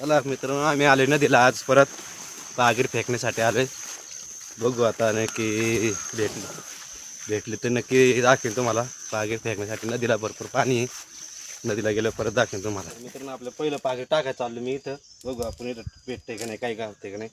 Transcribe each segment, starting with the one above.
चला मित्रांनो आम्ही आले नदीला आज परत. बागीर फेकण्यासाठी आलोय. बघू आता नक्की भेटली भेटली तर नक्की दाखवेन तुम्हाला. बागीर फेकण्यासाठी नदीला भरपूर पाणी आहे. नदीला गेलं परत दाखवेन तुम्हाला. मित्रांनो आपलं पहिलं पागीर टाकायचं चाललो मी इथं. बघू आपण इथं भेटते का नाही काय काय का नाही.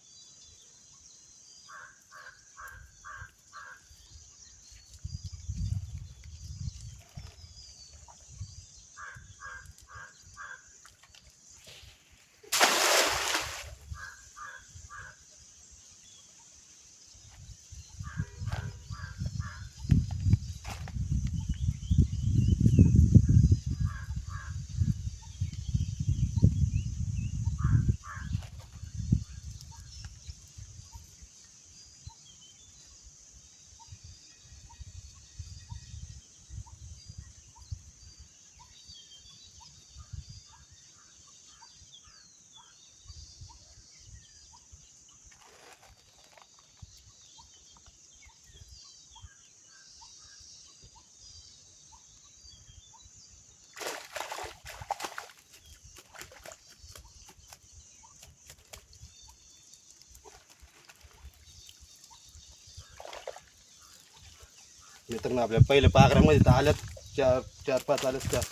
मित्रांनो आपल्या पहिल्या पागरामध्ये तर आल्यात. चार चार पाच आल्यात चार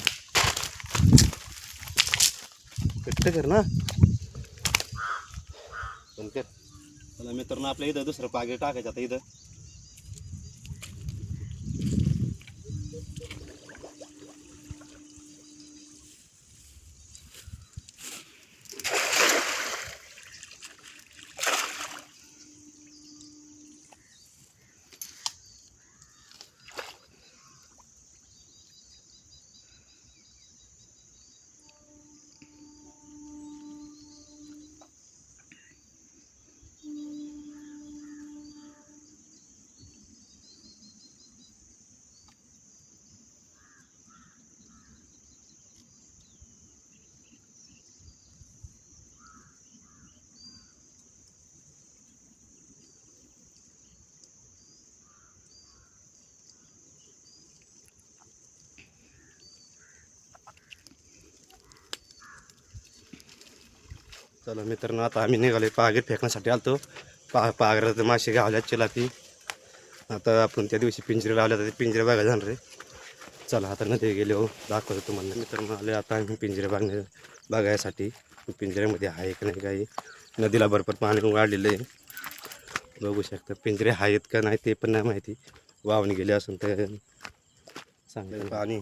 कट्ट कर ना. पण कर. चला मित्रांनो आपल्या इथं दुसरं पागे टाकायचं आता इथं. चला मित्रांनो आता आम्ही निघालो पागीर फेकण्यासाठी आलतो. पा पागरात मासे गावल्यात चिलापी. आता आपण त्या दिवशी पिंजरे लावले तर ते पिंजरे बघायला जाणार रे चला आता नदी गेले हो दाखवतो तुम्हाला. मित्रांनो आले आता आम्ही पिंजरे बघण्या बघायसाठी. पिंजऱ्यामध्ये आहे का नाही काही? नदीला भरपूर पाणी वाढलेलं आहे. बघू शकता पिंजरे आहेत का नाही ते पण नाही माहिती. वाहून गेले असून ते चांगलं पाणी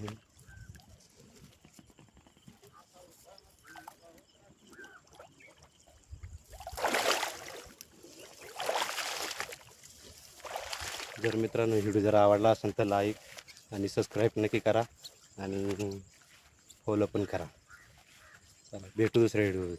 जर मित्रांनो व्हिडिओ जर आवडला असेल तर लाईक आणि सबस्क्राईब नक्की करा आणि फॉलो पण करा. चला भेटू दुसऱ्या व्हिडिओ